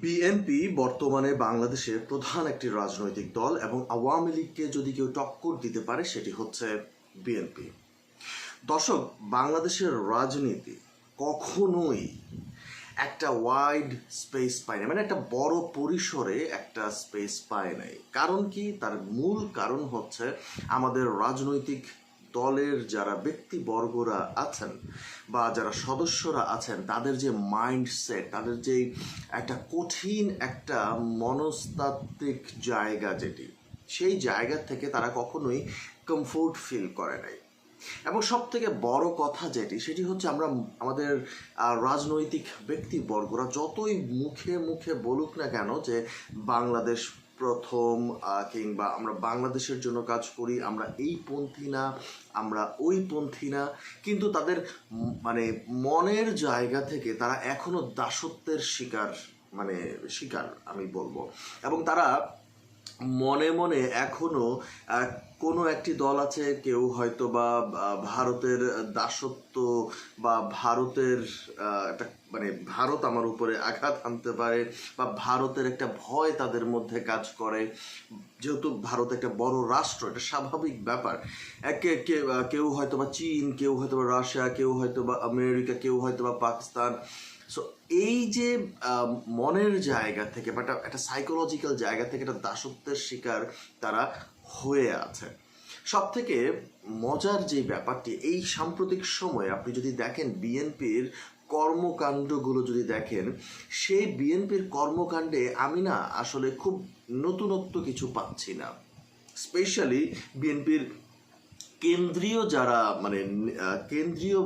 BNP বর্তমানে বাংলাদেশের প্রধান একটি রাজনৈতিক দল এবং আওয়ামী লীগকে যদি কেউ টক্কর দিতে পারে, সেটি হচ্ছে বিএনপি দর্শক, বাংলাদেশের রাজনীতি কখনোই একটা ওয়াইড স্পেস পায় না মানে একটা বড় পরিসরে একটা স্পেস পায় নাই। কারণ কি? তার মূল কারণ হচ্ছে আমাদের রাজনৈতিক দলের যারা ব্যক্তিবর্গরা আছেন বা যারা সদস্যরা আছেন, তাদের যে মাইন্ডসেট তাদের যে একটা কঠিন একটা মনস্তাত্ত্বিক জায়গা যেটি, সেই জায়গা থেকে তারা কখনোই কমফোর্ট ফিল করে নাই। এবং সব থেকে বড় কথা যেটি, সেটি হচ্ছে আমরা, আমাদের রাজনৈতিক ব্যক্তিবর্গরা যতই মুখে মুখে বলুক না কেন যে বাংলাদেশ প্রথম কিংবা আমরা বাংলাদেশের জন্য কাজ করি, আমরা এই পন্থী না, আমরা ওই পন্থী না। কিন্তু তাদের মানে মনের জায়গা থেকে তারা এখনও দাসত্বের শিকার মানে শিকার আমি বলব। এবং তারা মনে মনে এখনও আহ, কোনো একটি দল আছে কেউ হয়তো বা ভারতের দাসত্ব বা ভারতের একটা মানে ভারত আমার উপরে আঘাত আনতে পারে বা ভারতের একটা ভয় তাদের মধ্যে কাজ করে। যেহেতু ভারত একটা বড় রাষ্ট্র এটা স্বাভাবিক ব্যাপার। একে কেউ হয়তো বা চীন কেউ হয়তো বা রাশিয়া কেউ হয়তো বা আমেরিকা কেউ হয়তো বা পাকিস্তান। সো এই যে মনের জায়গা থেকে বা একটা- সাইকোলজিক্যাল জায়গা থেকে একটা দাসত্বের শিকার তারা হয়ে আছে। সব থেকে মজার যে ব্যাপারটি, এই সাম্প্রতিক সময়ে আপনি যদি দেখেন বিএনপির কর্মকাণ্ডগুলো যদি দেখেন, সেই বিএনপির কর্মকাণ্ডে আমি না আসলে খুব নতুনত্ব কিছু পাচ্ছি না। স্পেশালি বিএনপির কেন্দ্রীয় যারা মানে কেন্দ্রীয়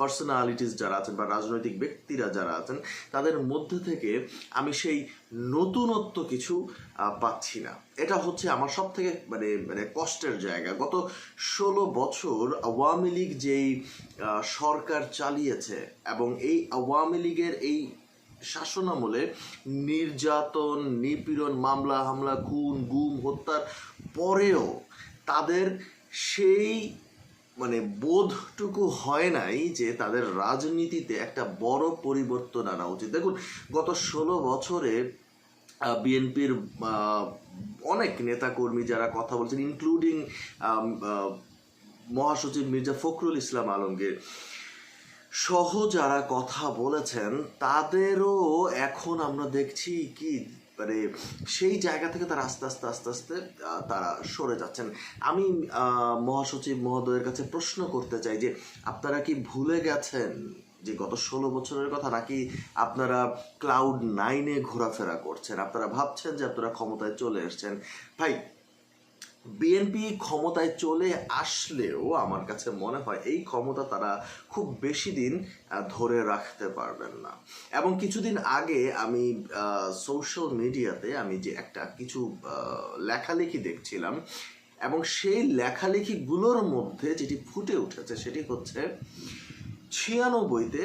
পার্সোনালিটিস যারা আছেন বা রাজনৈতিক ব্যক্তিরা যারা আছেন, তাদের মধ্যে থেকে আমি সেই নতুনত্ব কিছু পাচ্ছি না। এটা হচ্ছে আমার সব থেকে মানে মানে কষ্টের জায়গা। গত ষোলো বছর আওয়ামী লীগ যেই সরকার চালিয়েছে এবং এই আওয়ামী লীগের এই শাসনামলে নির্যাতন, নিপীড়ন, মামলা, হামলা, খুন, গুম, হত্যার পরেও তাদের সেই মানে বোধটুকু হয় নাই যে তাদের রাজনীতিতে একটা বড় পরিবর্তন আনা উচিত। দেখুন, গত ষোলো বছরে বিএনপির অনেক নেতাকর্মী যারা কথা বলছেন ইনক্লুডিং মহাসচিব মির্জা ফখরুল ইসলাম আলমগীর, সহ যারা কথা বলেছেন, তাদেরও এখন আমরা দেখছি কি মানে সেই জায়গা থেকে তারা আস্তে আস্তে আস্তে আস্তে তারা সরে যাচ্ছেন। আমি মহাসচিব মহোদয়ের কাছে প্রশ্ন করতে চাই যে, আপনারা কি ভুলে গেছেন যে গত ষোলো বছরের কথা, নাকি আপনারা ক্লাউড নাইনে ঘোরাফেরা করছেন? আপনারা ভাবছেন যে আপনারা ক্ষমতায় চলে এসছেন? ভাই বিএনপি ক্ষমতায় চলে আসলেও আমার কাছে মনে হয় এই ক্ষমতা তারা খুব বেশি দিন ধরে রাখতে পারবেন না। এবং কিছুদিন আগে আমি সোশ্যাল মিডিয়াতে আমি যে একটা কিছু লেখালেখি দেখছিলাম এবং সেই লেখালেখিগুলোর মধ্যে যেটি ফুটে উঠেছে সেটি হচ্ছে ছিয়ানব্বইতে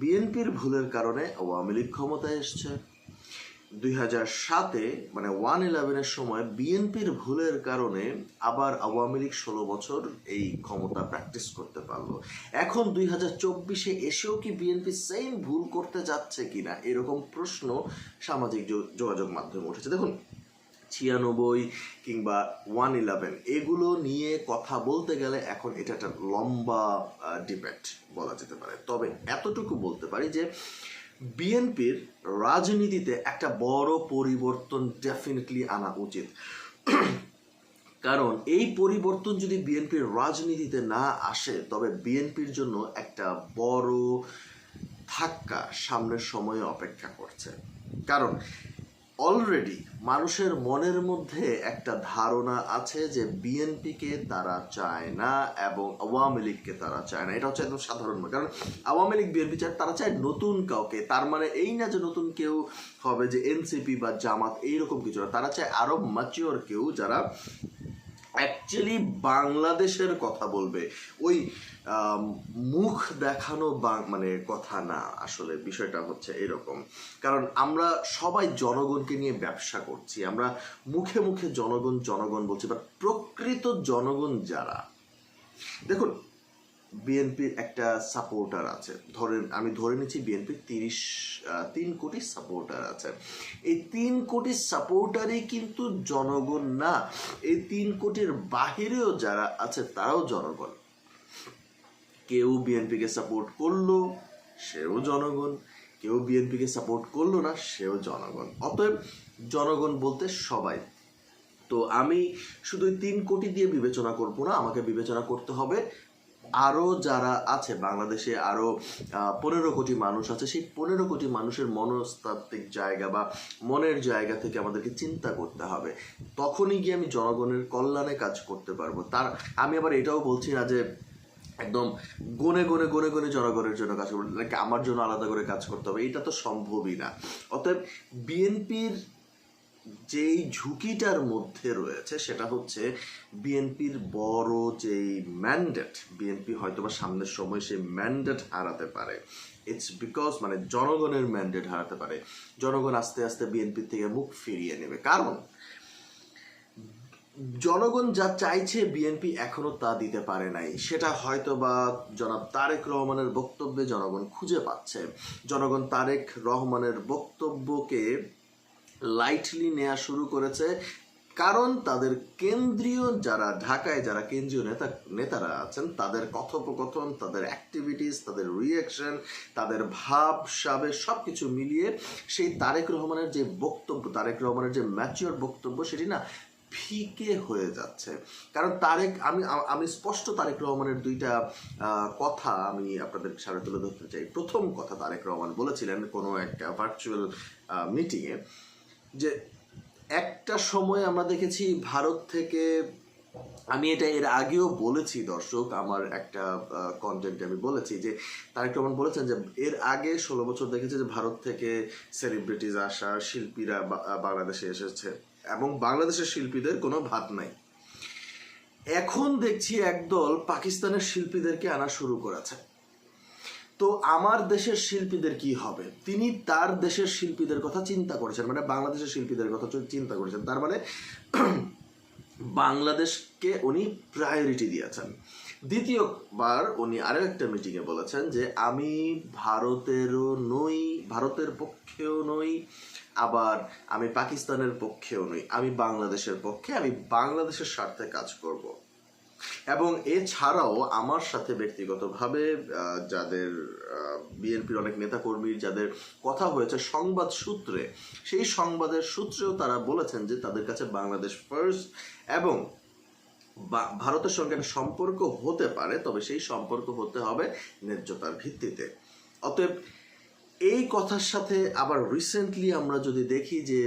বিএনপির ভুলের কারণে আওয়ামী লীগ ক্ষমতায় এসছে। দুই হাজার সাতে মানে ওয়ান ইলেভেনের সময় বিএনপির ভুলের কারণে আবার আওয়ামী লীগ ষোলো বছর এই ক্ষমতা প্র্যাকটিস করতে পারল। এখন দুই হাজার চব্বিশে এসেও কি বিএনপি সেম ভুল করতে যাচ্ছে কিনা এরকম প্রশ্ন সামাজিক যোগাযোগ মাধ্যমে উঠেছে। দেখুন, ছিয়ানব্বই কিংবা ওয়ান ইলেভেন, এগুলো নিয়ে কথা বলতে গেলে এখন এটা একটা লম্বা ডিবেট বলা যেতে পারে। তবে এতটুকু বলতে পারি যে বিএনপির রাজনীতিতে একটা বড় পরিবর্তন ডেফিনেটলি আনা উচিত। কারণ এই পরিবর্তন যদি বিএনপির রাজনীতিতে না আসে, তবে বিএনপির জন্য একটা বড় ধাক্কা সামনের সময়ে অপেক্ষা করছে। কারণ অলরেডি মানুষের মনের মধ্যে একটা ধারণা আছে যে বিএনপিকে তারা চায় না এবং আওয়ামী লীগকে তারা চায় না। এটা হচ্ছে একদম সাধারণ। কারণ আওয়ামী লীগ বিএনপি চায়, তারা চায় নতুন কাউকে। তার মানে এই না যে নতুন কেউ হবে, যে এনসিপি বা জামাত, এইরকম কিছু না। তারা চায় আরও ম্যাচিওর কেউ যারা অ্যাকচুয়ালি বাংলাদেশের কথা বলবে। ওই মুখ দেখানো বা মানে কথা না, আসলে বিষয়টা হচ্ছে এরকম। কারণ আমরা সবাই জনগণকে নিয়ে ব্যবসা করছি, আমরা মুখে মুখে জনগণ জনগণ বলছি বা প্রকৃত জনগণ যারা, দেখুন বিএনপির একটা সাপোর্টার আছে। ধরেন, আমি ধরে নিচ্ছি বিএনপির তিরিশ তিন কোটি সাপোর্টার আছে। এই তিন কোটি সাপোর্টারই কিন্তু জনগণ না। এই তিন কোটির বাহিরেও যারা আছে, তারাও জনগণ। কেউ বিএনপিকে সাপোর্ট করল, সেও জনগণ। কেউ বিএনপিকে সাপোর্ট করল না, সেও জনগণ। অতএব জনগণ বলতে সবাই। তো আমি শুধু তিন কোটি দিয়ে বিবেচনা করব না, আমাকে বিবেচনা করতে হবে আরও যারা আছে, বাংলাদেশে আরও পনেরো কোটি মানুষ আছে, সেই পনেরো কোটি মানুষের মনস্তাত্ত্বিক জায়গা বা মনের জায়গা থেকে আমাদেরকে চিন্তা করতে হবে। তখনই গিয়ে আমি জনগণের কল্যাণে কাজ করতে পারব। তার, আমি আবার এটাও বলছি না যে একদম গনে গনে গনে গনে জনগণের জন্য কাজ করব। নাকি আমার জন্য আলাদা করে কাজ করতে হবে? এটা তো সম্ভবই না। অতএব বিএনপির যেই ঝুঁকিটার মধ্যে রয়েছে সেটা হচ্ছে বিএনপির বড় যেই ম্যান্ডেট বিএনপি হয়তো বা সামনের সময় সেই ম্যান্ডেট হারাতে পারে। ইটস বিকজ মানে জনগণের ম্যান্ডেট হারাতে পারে। জনগণ আস্তে আস্তে বিএনপি থেকে মুখ ফিরিয়ে নেবে। কারণ জনগণ যা চাইছে বিএনপি এখনও তা দিতে পারে নাই। সেটা হয়তো বা জনাব তারেক রহমানের বক্তব্যে জনগণ খুঁজে পাচ্ছে। জনগণ তারেক রহমানের বক্তব্যকে লাইটলি নেওয়া শুরু করেছে কারণ তাদের কেন্দ্রীয় যারা ঢাকায় যারা কেন্দ্রীয় নেতা, নেতারা আছেন, তাদের কথোপকথন, তাদের অ্যাক্টিভিটিস তাদের রিয়াকশন তাদের ভাব সাবে সব কিছু মিলিয়ে সেই তারেক রহমানের যে বক্তব্য, তারেক রহমানের যে ম্যাচিওর বক্তব্য, সেটি না ফিকে হয়ে যাচ্ছে। কারণ তারেক, আমি আমি স্পষ্ট তারেক রহমানের দুইটা কথা আমি আপনাদের সামনে তুলে ধরতে চাই। প্রথম কথা তারেক রহমান বলেছিলেন কোনো একটা ভার্চুয়াল মিটিংয়ে যে একটা সময় আমরা দেখেছি ভারত থেকে, আমি এটা এর আগেও বলেছি দর্শক, আমার একটা কন্টেন্টে আমি বলেছি যে তারেক রহমান বলেছেন যে এর আগে ষোলো বছর দেখেছে যে ভারত থেকে সেলিব্রিটিজ আসা, শিল্পীরা বাংলাদেশে এসেছে। এবং বাংলাদেশের শিল্পীদের কোনো ভাত নাই। এখন দেখছি একদল পাকিস্তানের শিল্পীদেরকে আনা শুরু করেছে। তো আমার দেশের শিল্পীদের কি হবে? তিনি তার দেশের শিল্পীদের কথা চিন্তা করেছেন মানে বাংলাদেশের শিল্পীদের কথা চিন্তা করেছেন। তার মানে বাংলাদেশকে উনি প্রায়োরিটি দিয়েছেন। দ্বিতীয়বার উনি আরও একটা মিটিংয়ে বলেছেন যে, আমি ভারতেরও নই, ভারতের পক্ষেও নই আবার আমি পাকিস্তানের পক্ষেও নই, আমি বাংলাদেশের পক্ষে, আমি বাংলাদেশের স্বার্থে কাজ করব। এবং এছাড়াও আমার সাথে ব্যক্তিগতভাবে যাদের বিএনপির অনেক নেতাকর্মীর যাদের কথা হয়েছে সংবাদ সূত্রে, সেই সংবাদের সূত্রেও তারা বলেছেন যে তাদের কাছে বাংলাদেশ ফার্স্ট এবং ভারতের সঙ্গে সম্পর্ক হতে পারে, তবে সেই সম্পর্ক হতে হবে ন্যায্যতার ভিত্তিতে। অতএব এই কথার সাথে আবার রিসেন্টলি আমরা যদি দেখি যে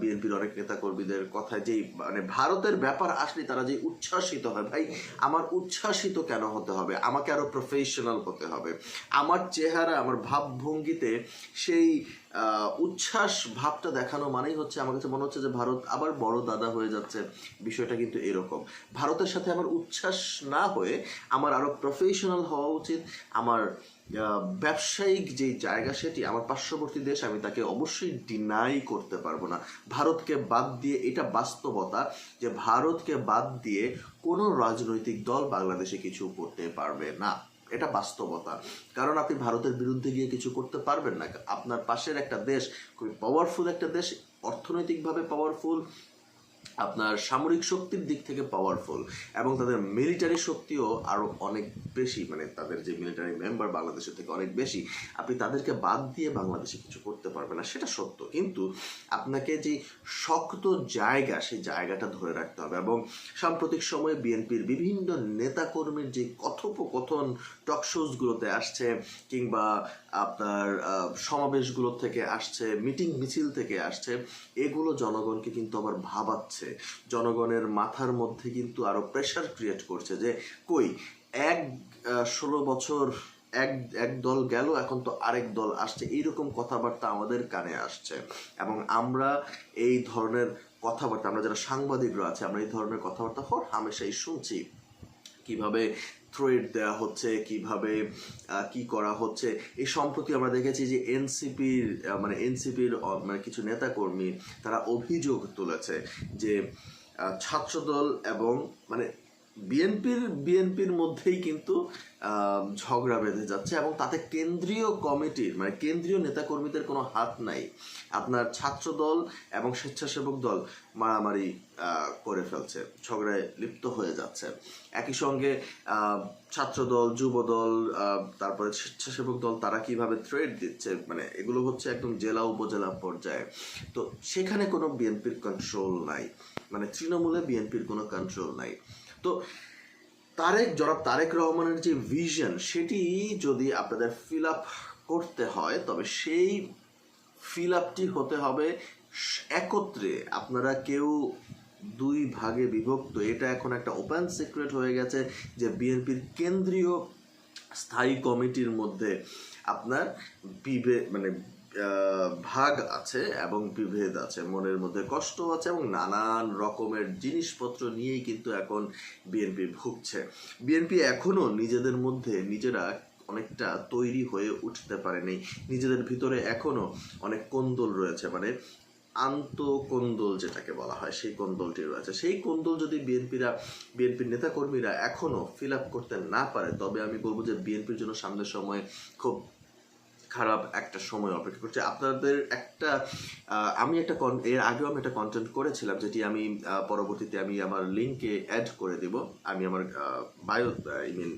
বিএনপির অনেক নেতাকর্মীদের কথায় যেই মানে ভারতের ব্যাপার আসলে তারা যে উচ্ছ্বাসিত হয়, ভাই, আমার উচ্ছ্বাসিত কেন হতে হবে? আমাকে আরও প্রফেশনাল হতে হবে। আমার চেহারা, আমার ভাবভঙ্গিতে সেই উচ্ছ্বাস ভাবটা দেখানো মানেই হচ্ছে, আমার কাছে মনে হচ্ছে যে ভারত আবার বড় দাদা হয়ে যাচ্ছে। বিষয়টা কিন্তু এরকম। ভারতের সাথে আমার উচ্ছ্বাস না হয়ে আমার আরও প্রফেশনাল হওয়া উচিত। আমার ব্যবসায়িক যে জায়গা সেটি আমার পার্শ্ববর্তী দেশ, আমি তাকে অবশ্যই ডিনাই করতে পারব না। ভারতকে বাদ দিয়ে এটা বাস্তবতা যে ভারতকে বাদ দিয়ে কোনো রাজনৈতিক দল বাংলাদেশে কিছু করতে পারবে না। এটা বাস্তবতা। কারণ আপনি ভারতের বিরুদ্ধে গিয়ে কিছু করতে পারবেন না। আপনার পাশের একটা দেশ খুবই পাওয়ারফুল একটা দেশ, অর্থনৈতিকভাবে পাওয়ারফুল আপনার সামরিক শক্তির দিক থেকে পাওয়ারফুল এবং তাদের মিলিটারি শক্তিও আরও অনেক বেশি মানে তাদের যে মিলিটারি মেম্বার বাংলাদেশের থেকে অনেক বেশি, আপনি তাদেরকে বাদ দিয়ে বাংলাদেশে কিছু করতে পারবেন না, সেটা সত্য। কিন্তু আপনাকে যে শক্ত জায়গা, সেই জায়গাটা ধরে রাখতে হবে এবং সাম্প্রতিক সময়ে বিএনপির বিভিন্ন নেতাকর্মীর যে কথোপকথন টকশোজগুলোতে আসছে কিংবা আপনার সমাবেশগুলো থেকে আসছে মিটিং মিছিল থেকে আসছে, এগুলো জনগণকে কিন্তু আবার ভাবাচ্ছে জনগণের মাথার মধ্যে কিন্তু আরও প্রেশার ক্রিয়েট করছে যে, কই, এক ষোলো বছর এক এক দল গেল, এখন তো আরেক দল আসছে। এইরকম কথাবার্তা আমাদের কানে আসছে। এবং আমরা এই ধরনের কথাবার্তা, আমরা যারা সাংবাদিকরা আছে, আমরা এই ধরনের কথাবার্তা হর হামেশাই শুনছি। কীভাবে থ্রেড দেওয়া হচ্ছে, কীভাবে কি করা হচ্ছে এই সম্প্রতি আমরা দেখেছি যে এনসিপির মানে এনসিপির মানে কিছু নেতাকর্মী, তারা অভিযোগ তুলেছে যে ছাত্রদল এবং মানে বিএনপির বিএনপির মধ্যেই কিন্তু ঝগড়া বেঁধে যাচ্ছে এবং তাতে কেন্দ্রীয় কমিটির মানে কেন্দ্রীয় নেতাকর্মীদের কোনো হাত নাই। আপনার ছাত্র দল এবং স্বেচ্ছাসেবক দল মারামারি করে ফেলছে ঝগড়ায় লিপ্ত হয়ে যাচ্ছে। একই সঙ্গে আহ, ছাত্র দল যুব দল আহ, তারপরে স্বেচ্ছাসেবক দল তারা কীভাবে থ্রেড দিচ্ছে? মানে এগুলো হচ্ছে একদম জেলা উপজেলা পর্যায়ে। তো সেখানে কোনো বিএনপির কন্ট্রোল নাই। মানে তৃণমূলে বিএনপির কোনো কন্ট্রোল নাই। তো তারেক, জনাব তারেক রহমানের যে ভিশন সেটি যদি আপনাদের ফিল আপ করতে হয়, তবে সেই ফিল আপটি হতে হবে একত্রে। আপনারা কেউ দুই ভাগে বিভক্ত। এটা এখন একটা ওপেন সিক্রেট হয়ে গেছে যে বিএনপির কেন্দ্রীয় স্থায়ী কমিটির মধ্যে আপনার বিভে মানে ভাগ আছে এবং বিভেদ আছে, মনের মধ্যে কষ্ট আছে এবং নানান রকমের জিনিসপত্র নিয়েই কিন্তু এখন বিএনপি ভুগছে। বিএনপি এখনও নিজেদের মধ্যে নিজেরা অনেকটা তৈরি হয়ে উঠতে পারেনি। নিজেদের ভিতরে এখনও অনেক কোন্দল রয়েছে মানে আন্তঃকোন্দল যেটাকে বলা হয়, সেই কন্দলটি রয়েছে। সেই কন্দল যদি বিএনপিরা বিএনপির নেতাকর্মীরা এখনও ফিল আপ করতে না পারে, তবে আমি বলব যে বিএনপির জন্য সামনের সময় খুব খারাপ একটা সময় অপেক্ষা করছে। আপনাদের একটা আমি একটা এর আগেও আমি একটা কন্টেন্ট করেছিলাম যেটি আমি পরবর্তীতে আমি আমার লিঙ্কে অ্যাড করে দিব। আমি আমার বায়ো আই মিন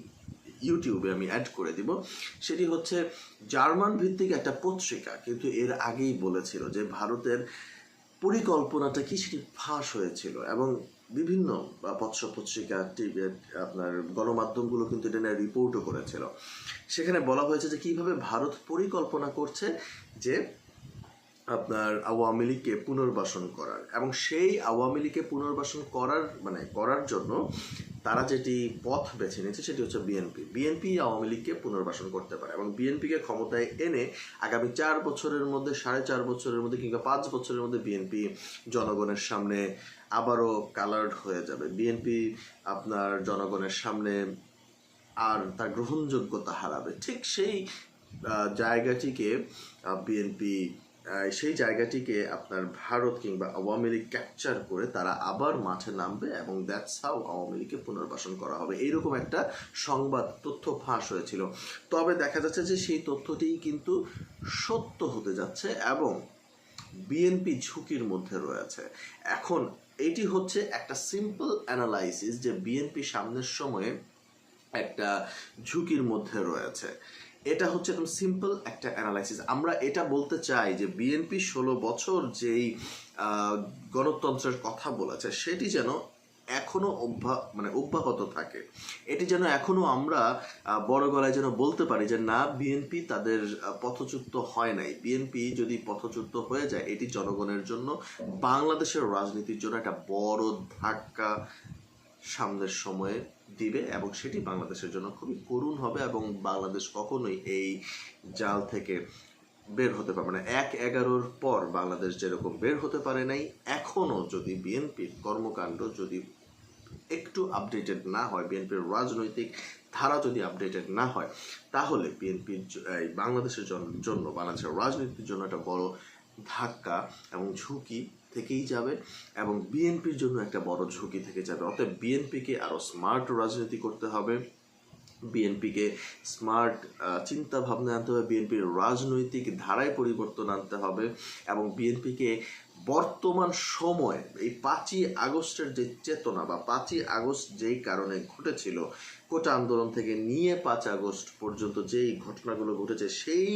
ইউটিউবে আমি অ্যাড করে দিব। সেটি হচ্ছে জার্মান ভিত্তিক একটা পত্রিকা, কিন্তু এর আগেই বলেছিল যে ভারতের পরিকল্পনাটা কি? সেটি ফাঁস হয়েছিল এবং বিভিন্ন পত্র পত্রিকা টিভি আপনার গণমাধ্যমগুলো কিন্তু এটা নিয়ে রিপোর্টও করেছিল। সেখানে বলা হয়েছে যে কীভাবে ভারত পরিকল্পনা করছে যে আপনার আওয়ামী লীগকে পুনর্বাসন করার। এবং সেই আওয়ামী লীগকে পুনর্বাসন করার মানে করার জন্য তারা যেটি পথ বেছে নিয়েছে সেটি হচ্ছে বিএনপি বিএনপি আওয়ামী লীগকে পুনর্বাসন করতে পারে এবং বিএনপিকে ক্ষমতায় এনে আগামী চার বছরের মধ্যে, সাড়ে চার বছরের মধ্যে কিংবা পাঁচ বছরের মধ্যে বিএনপি জনগণের সামনে আবারও কালার্ড হয়ে যাবে। বিএনপি আপনার জনগণের সামনে আর তার গ্রহণযোগ্যতা হারাবে। ঠিক সেই জায়গাটিকে বিএনপি সেই জায়গাটিকে আপনার ভারত কিংবা আওয়ামী লীগ ক্যাপচার করে তারা আবার মাঠে নামবে এবং দ্যাটস হাউ আওয়ামী লীগকে পুনর্বাসন করা হবে। এইরকম একটা সংবাদ তথ্য ফাঁস হয়েছিল। তবে দেখা যাচ্ছে যে সেই তথ্যটিই কিন্তু সত্য হতে যাচ্ছে এবং বিএনপি ঝুঁকির মধ্যে রয়েছে। এখন এটি হচ্ছে একটা সিম্পল অ্যানালাইসিস যে বিএনপি সামনের সময়ে একটা ঝুঁকির মধ্যে রয়েছে। এটা হচ্ছে একদম সিম্পল একটা অ্যানালাইসিস আমরা এটা বলতে চাই যে বিএনপি ষোলো বছর যেই গণতন্ত্রের কথা বলেছে, সেটি যেন এখনও অভ্যা মানে অব্যাহত থাকে। এটি যেন এখনও আমরা বড় গলায় যেন বলতে পারি যে না বিএনপি তাদের পথচ্যুত হয় নাই। বিএনপি যদি পথচ্যুত হয়ে যায়, এটি জনগণের জন্য বাংলাদেশের রাজনীতির জন্য একটা বড় ধাক্কা সামনের সময়ে দিবে এবং সেটি বাংলাদেশের জন্য খুবই করুণ হবে এবং বাংলাদেশ কখনোই এই জাল থেকে বের হতে পারবে না। এক এগারোর পর বাংলাদেশ যেরকম বের হতে পারে নাই এখনও যদি বিএনপির কর্মকাণ্ড যদি একটু আপডেটেড না হয়, বিএনপির রাজনৈতিক ধারা যদি আপডেটেড না হয়, তাহলে বিএনপির বাংলাদেশের জন্য বাংলাদেশের রাজনীতির জন্য একটা বড় ধাক্কা এবং ঝুঁকি থেকেই যাবে এবং বিএনপির জন্য একটা বড় ঝুঁকি থেকে যাবে। অর্থাৎ বিএনপিকে আরও স্মার্ট রাজনীতি করতে হবে। বিএনপিকে স্মার্ট চিন্তা ভাবনা আনতে হবে। বিএনপির রাজনৈতিক ধারায় পরিবর্তন আনতে হবে এবং বিএনপিকে বর্তমান সময়, এই পাঁচই আগস্টের যে চেতনা বা পাঁচই আগস্ট যেই কারণে ঘটেছিল, কোটা আন্দোলন থেকে নিয়ে পাঁচ আগস্ট পর্যন্ত যেই ঘটনাগুলো ঘটেছে, সেই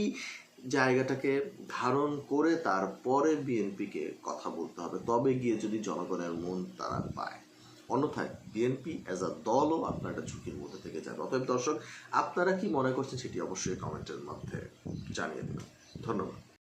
জায়গাটাকে ধারণ করে তারপরে বিএনপিকে কথা বলতে হবে। তবে গিয়ে যদি জনগণের মন তারা পায়। অন্যথায় বিএনপি অ্যাজ আ দলও আপনার একটা ঝুঁকির মধ্যে থেকে যাবে। অতএব দর্শক, আপনারা কি মনে করছেন সেটি অবশ্যই কমেন্টের মধ্যে জানিয়ে দেবেন। ধন্যবাদ।